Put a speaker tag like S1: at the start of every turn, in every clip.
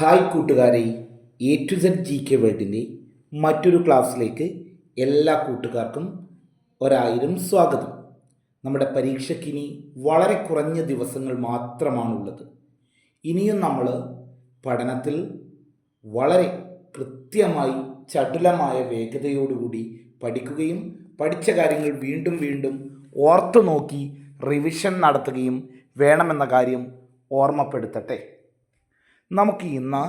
S1: Hi കൂട്ടുകാരെ A to Z G K വേൾഡിന്റെ മറ്റൊരു ക്ലാസ്സിലേക്ക് എല്ലാ കൂട്ടുകാർക്കും ഒരായിരം സ്വാഗതം. നമ്മുടെ പരീക്ഷയ്ക്കിനി വളരെ കുറഞ്ഞ ദിവസങ്ങൾ മാത്രമാണുള്ളത്. ഇനിയും നമ്മൾ പഠനത്തിൽ വളരെ കൃത്യമായി ചടുലമായ വേഗതയോടുകൂടി പഠിക്കുകയും പഠിച്ച കാര്യങ്ങൾ വീണ്ടും വീണ്ടും ഓർത്തു നോക്കി റിവിഷൻ നടത്തുകയും വേണമെന്ന കാര്യം ഓർമ്മപ്പെടുത്തട്ടെ. നമുക്ക് ഇന്ന്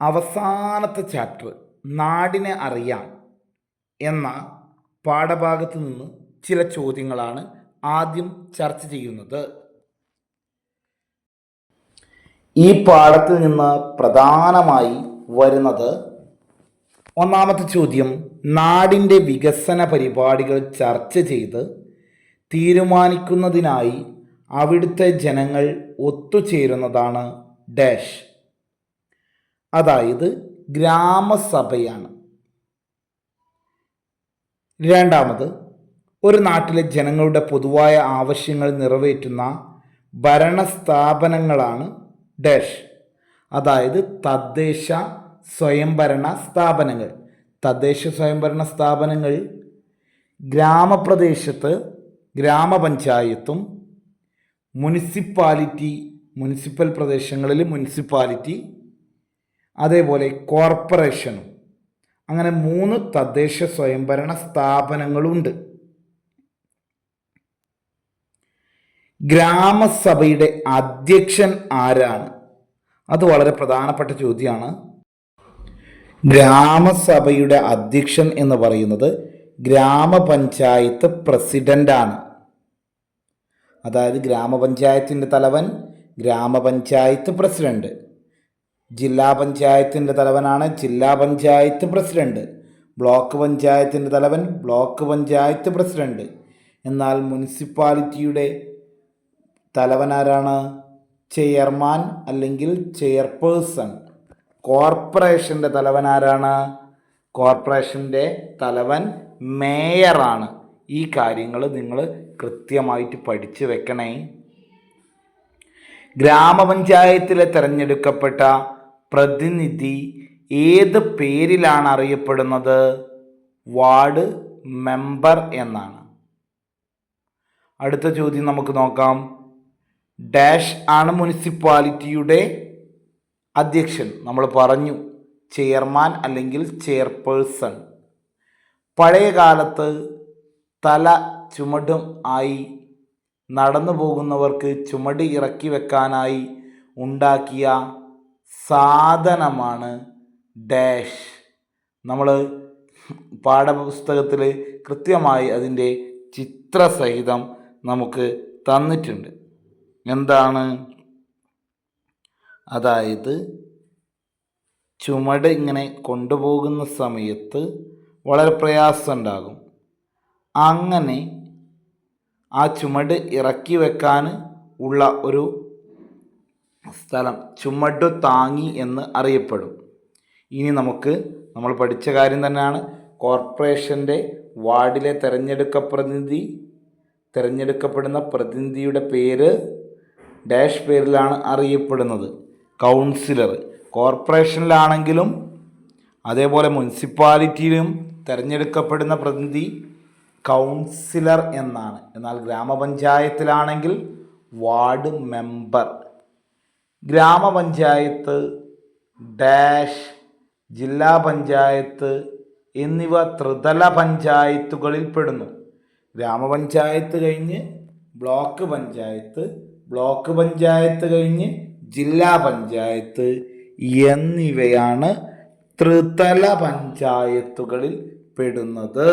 S1: അവസാനത്തെ ചാപ്റ്റർ നാടിനെ അറിയാം എന്ന പാഠഭാഗത്ത് നിന്ന് ചില ചോദ്യങ്ങളാണ് ആദ്യം ചർച്ച ചെയ്യുന്നത്. ഈ പാഠത്തിൽ നിന്ന് പ്രധാനമായി വരുന്നത് ഒന്നാമത്തെ ചോദ്യം നാടിന്റെ വികസന പരിപാടികൾ ചർച്ച ചെയ്ത് തീരുമാനിക്കുന്നതിനായി അവിടുത്തെ ജനങ്ങൾ ഒത്തുചേരുന്നതാണ് ഡാഷ്. അതായത് ഗ്രാമസഭയാണ്. രണ്ടാമത് ഒരു നാട്ടിലെ ജനങ്ങളുടെ പൊതുവായ ആവശ്യങ്ങൾ നിറവേറ്റുന്ന ഭരണസ്ഥാപനങ്ങളാണ് ഡാഷ്. അതായത് തദ്ദേശ സ്വയംഭരണ സ്ഥാപനങ്ങൾ. തദ്ദേശ സ്വയംഭരണ സ്ഥാപനങ്ങൾ ഗ്രാമപ്രദേശത്ത് ഗ്രാമപഞ്ചായത്തും മുനിസിപ്പാലിറ്റി മുനിസിപ്പൽ പ്രദേശങ്ങളിൽ മുനിസിപ്പാലിറ്റി അതേപോലെ കോർപ്പറേഷനും. അങ്ങനെ മൂന്ന് തദ്ദേശ സ്വയംഭരണ സ്ഥാപനങ്ങളുണ്ട്. ഗ്രാമസഭയുടെ അധ്യക്ഷൻ ആരാണ്? അത് വളരെ പ്രധാനപ്പെട്ട ചോദ്യമാണ്. ഗ്രാമസഭയുടെ അധ്യക്ഷൻ എന്ന് പറയുന്നത് ഗ്രാമപഞ്ചായത്ത് പ്രസിഡന്റാണ് അതായത് ഗ്രാമപഞ്ചായത്തിന്റെ തലവൻ ഗ്രാമപഞ്ചായത്ത് പ്രസിഡന്റ്. ജില്ലാ പഞ്ചായത്തിന്റെ തലവനാണ് ജില്ലാ പഞ്ചായത്ത് പ്രസിഡന്റ്. ബ്ലോക്ക് പഞ്ചായത്തിന്റെ തലവൻ ബ്ലോക്ക് പഞ്ചായത്ത് പ്രസിഡന്റ്. എന്നാൽ മുനിസിപ്പാലിറ്റിയുടെ തലവനാരാണ്? ചെയർമാൻ അല്ലെങ്കിൽ ചെയർപേഴ്സൺ. കോർപ്പറേഷന്റെ തലവനാരാണ്? കോർപ്പറേഷന്റെ തലവൻ മേയറാണ്. ഈ കാര്യങ്ങൾ നിങ്ങൾ കൃത്യമായിട്ട് പഠിച്ചു വെക്കണേ. ഗ്രാമപഞ്ചായത്തിലെ തിരഞ്ഞെടുക്കപ്പെട്ട പ്രതിനിധി ഏത് പേരിലാണ് അറിയപ്പെടുന്നത്? വാർഡ് മെമ്പർ എന്നാണ്. അടുത്ത ചോദ്യം നമുക്ക് നോക്കാം. ഡാഷ് ആണ് മുനിസിപ്പാലിറ്റിയുടെ അധ്യക്ഷൻ. നമ്മൾ പറഞ്ഞു ചെയർമാൻ അല്ലെങ്കിൽ ചെയർപേഴ്സൺ. പഴയ കാലത്ത് തല ചുമടും ആയി നടന്നു പോകുന്നവർക്ക് ചുമട് ഇറക്കി വെക്കാനായി ഉണ്ടാക്കിയ സാധനമാണ് ഡാഷ്. നമ്മൾ പാഠപുസ്തകത്തിൽ കൃത്യമായി അതിന്റെ ചിത്രസഹിതം നമുക്ക് തന്നിട്ടുണ്ട്. എന്താണ്? അതായത് ചുമട് ഇങ്ങനെ കൊണ്ടുപോകുന്ന സമയത്ത് വളരെ പ്രയാസമുണ്ടാകും. അങ്ങനെ ആ ചുമട് ഇറക്കി വെക്കാൻ ഉള്ള ഒരു സ്ഥലം ചുമട് താങ്ങി എന്ന് അറിയപ്പെടും. ഇനി നമുക്ക് നമ്മൾ പഠിച്ച കാര്യം തന്നെയാണ്. കോർപ്പറേഷന്റെ വാർഡിലെ തിരഞ്ഞെടുക്ക പ്രതിനിധി തിരഞ്ഞെടുക്കപ്പെടുന്ന പ്രതിനിധിയുടെ പേര് ഡാഷ് പേരിലാണ് അറിയപ്പെടുന്നത്. കൗൺസിലർ. കോർപ്പറേഷനിലാണെങ്കിലും അതേപോലെ മുനിസിപ്പാലിറ്റിയിലും തിരഞ്ഞെടുക്കപ്പെടുന്ന പ്രതിനിധി കൗൺസിലർ എന്നാണ്. എന്നാൽ ഗ്രാമപഞ്ചായത്തിലാണെങ്കിൽ വാർഡ് മെമ്പർ. ഗ്രാമപഞ്ചായത്ത് ഡാഷ് ജില്ലാ പഞ്ചായത്ത് എന്നിവ ത്രിതല പഞ്ചായത്തുകളിൽ പെടുന്നു. ഗ്രാമപഞ്ചായത്ത് കഴിഞ്ഞ് ബ്ലോക്ക് പഞ്ചായത്ത് ബ്ലോക്ക് പഞ്ചായത്ത് കഴിഞ്ഞ് ജില്ലാ പഞ്ചായത്ത് എന്നിവയാണ് ത്രിതല പഞ്ചായത്തുകളിൽ പെടുന്നത്.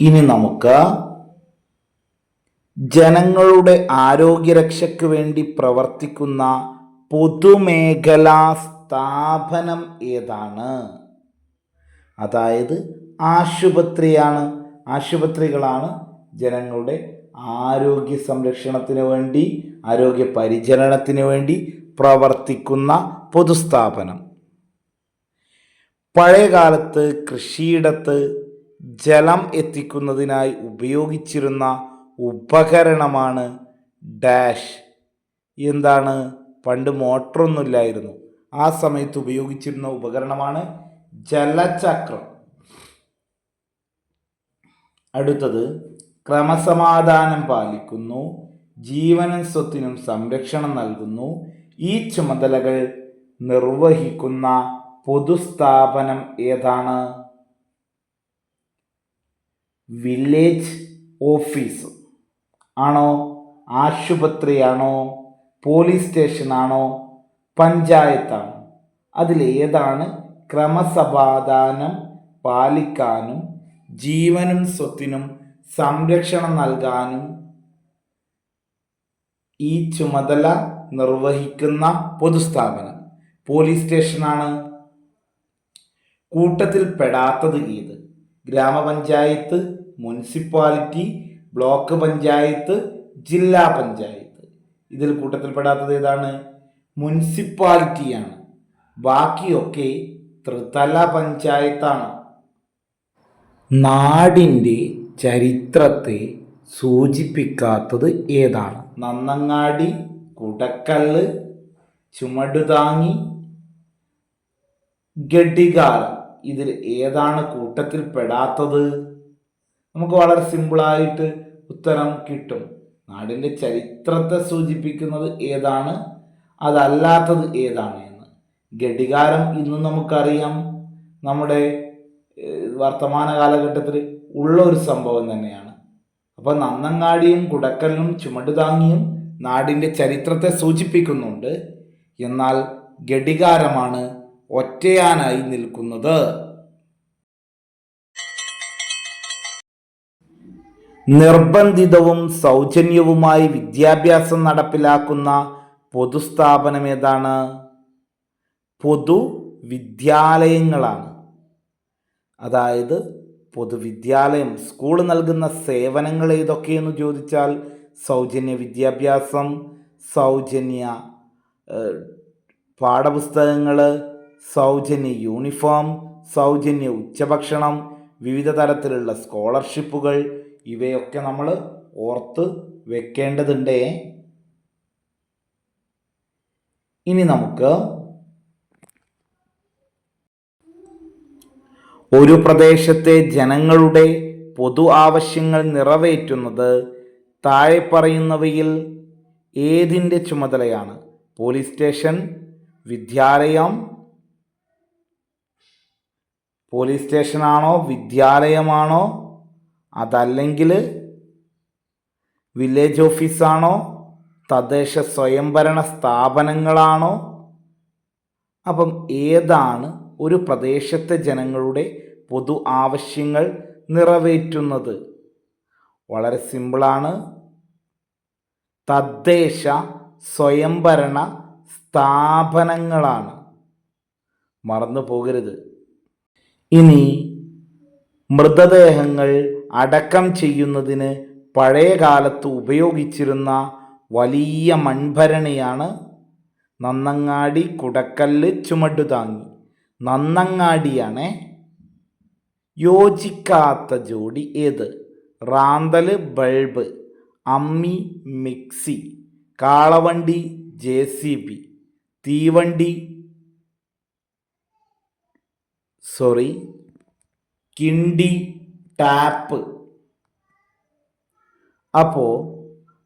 S1: ഇനി നമുക്ക് ജനങ്ങളുടെ ആരോഗ്യരക്ഷയ്ക്ക് വേണ്ടി പ്രവർത്തിക്കുന്ന പൊതുമേഖലാ സ്ഥാപനം ഏതാണ്? അതായത് ആശുപത്രിയാണ്. ആശുപത്രികളാണ് ജനങ്ങളുടെ ആരോഗ്യ സംരക്ഷണത്തിന് വേണ്ടി ആരോഗ്യ പരിചരണത്തിന് വേണ്ടി പ്രവർത്തിക്കുന്ന പൊതുസ്ഥാപനം. പഴയകാലത്ത് കൃഷിയിടത്ത് ജലം എത്തിക്കുന്നതിനായി ഉപയോഗിച്ചിരുന്ന ഉപകരണമാണ് ഡാഷ്. എന്താണ്? പണ്ട് മോട്ടറൊന്നുമില്ലായിരുന്നു. ആ സമയത്ത് ഉപയോഗിച്ചിരുന്ന ഉപകരണമാണ് ജലചക്രം. അടുത്തത് ക്രമസമാധാനം പാലിക്കുന്നു ജീവനും സ്വത്തിനും സംരക്ഷണം നൽകുന്നു ഈ ചുമതലകൾ നിർവഹിക്കുന്ന പൊതുസ്ഥാപനം ഏതാണ്? Village office. ആണോ? ആശുപത്രിയാണോ? പോലീസ് സ്റ്റേഷനാണോ? പഞ്ചായത്താണോ? അതിലേതാണ് ക്രമസമാധാനം പാലിക്കാനും ജീവനും സ്വത്തിനും സംരക്ഷണം നൽകാനും ഈ ചുമതല നിർവഹിക്കുന്ന പൊതുസ്ഥാപനം പോലീസ് സ്റ്റേഷനാണ്. കൂട്ടത്തിൽ പെടാത്തത് ഏത്? ഗ്രാമപഞ്ചായത്ത് മുനിസിപ്പാലിറ്റി ബ്ലോക്ക് പഞ്ചായത്ത് ജില്ലാ പഞ്ചായത്ത്. ഇതിൽ കൂട്ടത്തിൽപ്പെടാത്തത് ഏതാണ്? മുനിസിപ്പാലിറ്റിയാണ്. ബാക്കിയൊക്കെ ത്രിതല പഞ്ചായത്താണ്. നാടിന്റെ ചരിത്രത്തെ സൂചിപ്പിക്കാത്തത് ഏതാണ്? നന്നങ്ങാടി കുടക്കല്ല് ചുമടുതാങ്ങി ഗഡികാരം ഇതിൽ ഏതാണ് കൂട്ടത്തിൽ പെടാത്തത്? നമുക്ക് വളരെ സിമ്പിളായിട്ട് ഉത്തരം കിട്ടും. നാടിന്റെ ചരിത്രത്തെ സൂചിപ്പിക്കുന്നത് ഏതാണ്? അതല്ലാത്തത് ഏതാണ് എന്ന്. ഘടികാരം ഇന്നും നമുക്കറിയാം. നമ്മുടെ വർത്തമാന കാലഘട്ടത്തിൽ ഉള്ള ഒരു സംഭവം തന്നെയാണ്. അപ്പോൾ നന്നങ്ങാടിയും കുടക്കലിനും ചുമടുതാങ്ങിയും നാടിന്റെ ചരിത്രത്തെ സൂചിപ്പിക്കുന്നുണ്ട്. എന്നാൽ ഘടികാരമാണ് ഒറ്റയാനായി നിൽക്കുന്നത്. നിർബന്ധിതവും സൗജന്യവുമായി വിദ്യാഭ്യാസം നടപ്പിലാക്കുന്ന പൊതുസ്ഥാപനം ഏതാണ്? പൊതു വിദ്യാലയങ്ങളാണ് അതായത് പൊതുവിദ്യാലയം സ്കൂൾ നൽകുന്ന സേവനങ്ങൾ ഏതൊക്കെയെന്ന് ചോദിച്ചാൽ സൗജന്യ വിദ്യാഭ്യാസം സൗജന്യ പാഠപുസ്തകങ്ങൾ സൗജന്യ യൂണിഫോം സൗജന്യ ഉച്ചഭക്ഷണം വിവിധ തരത്തിലുള്ള സ്കോളർഷിപ്പുകൾ ഇവയൊക്കെ നമ്മൾ ഓർത്ത് വെക്കേണ്ടതുണ്ടേ. ഇനി നമുക്ക് ഒരു പ്രദേശത്തെ ജനങ്ങളുടെ പൊതു ആവശ്യങ്ങൾ നിറവേറ്റുന്നത് താഴെ പറയുന്നവയിൽ ഏതിന്റെ ചുമതലയാണ്? പോലീസ് സ്റ്റേഷൻ വിദ്യാലയം പോലീസ് സ്റ്റേഷനാണോ വിദ്യാലയമാണോ അതല്ലെങ്കിൽ വില്ലേജ് ഓഫീസാണോ തദ്ദേശ സ്വയംഭരണ സ്ഥാപനങ്ങളാണോ? അപ്പം ഏതാണ് ഒരു പ്രദേശത്തെ ജനങ്ങളുടെ പൊതു ആവശ്യങ്ങൾ നിറവേറ്റുന്നത്? വളരെ സിമ്പിളാണ്. തദ്ദേശ സ്വയംഭരണ സ്ഥാപനങ്ങളാണ്. മറന്നു പോകരുത്. ഇനി മൃതദേഹങ്ങൾ അടക്കം ചെയ്യുന്നതിന് പഴയ കാലത്ത് ഉപയോഗിച്ചിരുന്ന വലിയ മൺഭരണിയാണ് നന്നങ്ങാടി കുടക്കല്ല് ചുമടുതാങ്ങി നന്നങ്ങാടിയാണേ. യോജിക്കാത്ത ജോഡി ഏത്? റാന്തൽ ബൾബ് അമ്മി മിക്സി കാളവണ്ടി ജെ സി ബി തീവണ്ടി സോറി കിണ്ടി ടാപ്പ്. അപ്പോൾ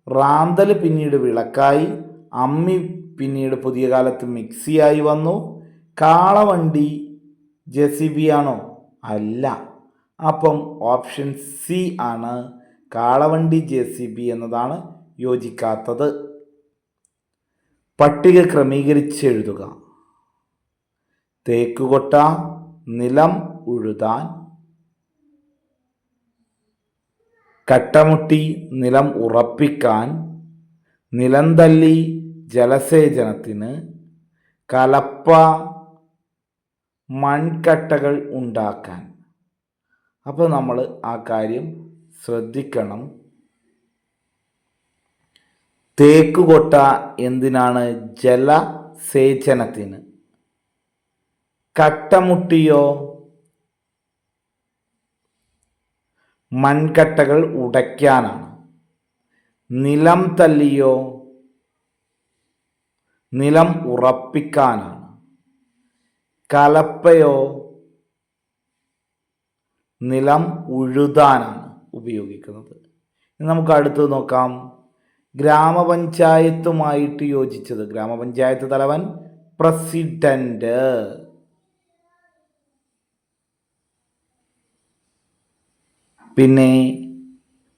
S1: റാന്തൽ പിന്നീട് വിളക്കായി അമ്മി പിന്നീട് പുതിയ കാലത്ത് മിക്സിയായി വന്നു. കാളവണ്ടി ജെ സി ബി ആണോ? അല്ല. അപ്പം ഓപ്ഷൻ സി ആണ് കാളവണ്ടി ജെ സി ബി എന്നതാണ് യോജിക്കാത്തത്. പട്ടിക ക്രമീകരിച്ച് എഴുതുക. തേക്കുകൊട്ട നിലം ഉഴുതാൻ. കട്ടമുട്ടി നിലം ഉറപ്പിക്കാൻ. നിലം ജലസേചനത്തിന് കലപ്പ മൺകട്ടകൾ ഉണ്ടാക്കാൻ. അപ്പോൾ നമ്മൾ ആ കാര്യം ശ്രദ്ധിക്കണം. തേക്കുകൊട്ട എന്തിനാണ്? ജലസേചനത്തിന്. കട്ടമുട്ടിയോ? മൺകട്ടകൾ ഉടയ്ക്കാനാണ്. നിലം തല്ലിയോ? നിലം ഉറപ്പിക്കാനാണ്. കലപ്പയോ? നിലം ഉഴുതാനാണ് ഉപയോഗിക്കുന്നത്. നമുക്ക് അടുത്തത് നോക്കാം. ഗ്രാമപഞ്ചായത്തുമായിട്ട് യോജിച്ചത്. ഗ്രാമപഞ്ചായത്ത് തലവൻ പ്രസിഡന്റ്. പിന്നെ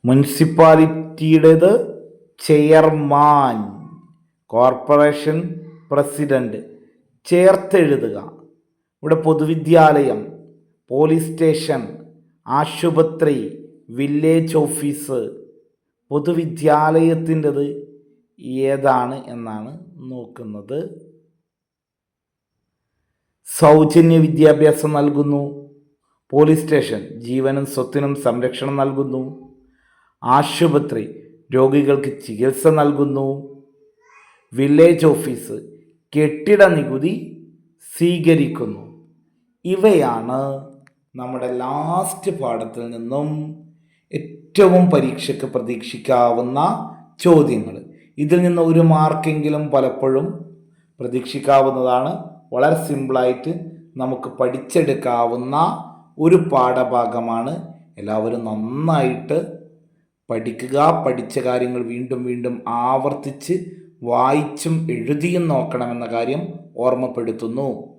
S1: മുനിസിപ്പാലിറ്റിയുടേത് ചെയർമാൻ കോർപ്പറേഷൻ പ്രസിഡന്റ് ചേർത്തെഴുതുക. ഇവിടെ പൊതുവിദ്യാലയം പോലീസ് സ്റ്റേഷൻ ആശുപത്രി വില്ലേജ് ഓഫീസ് പൊതുവിദ്യാലയത്തിന്റെത് ഏതാണ് എന്നാണ് നോക്കുന്നത്. സൗജന്യ വിദ്യാഭ്യാസം നൽകുന്നു. പോലീസ് സ്റ്റേഷൻ ജീവനും സ്വത്തിനും സംരക്ഷണം നൽകുന്നു. ആശുപത്രി രോഗികൾക്ക് ചികിത്സ നൽകുന്നു. വില്ലേജ് ഓഫീസ് കെട്ടിട നികുതി സ്വീകരിക്കുന്നു. ഇവയാണ് നമ്മുടെ ലാസ്റ്റ് പാഠത്തിൽ നിന്നും ഏറ്റവും പരീക്ഷയ്ക്ക് പ്രതീക്ഷിക്കാവുന്ന ചോദ്യങ്ങൾ. ഇതിൽ നിന്ന് ഒരു മാർക്കെങ്കിലും പലപ്പോഴും പ്രതീക്ഷിക്കാവുന്നതാണ്. വളരെ സിമ്പിളായിട്ട് നമുക്ക് പഠിച്ചെടുക്കാവുന്ന ഒരു പാഠഭാഗമാണ്. എല്ലാവരും നന്നായിട്ട് പഠിക്കുക പഠിച്ച കാര്യങ്ങൾ വീണ്ടും വീണ്ടും ആവർത്തിച്ച് വായിച്ചും എഴുതിയും നോക്കണമെന്ന കാര്യം ഓർമ്മപ്പെടുത്തുന്നു.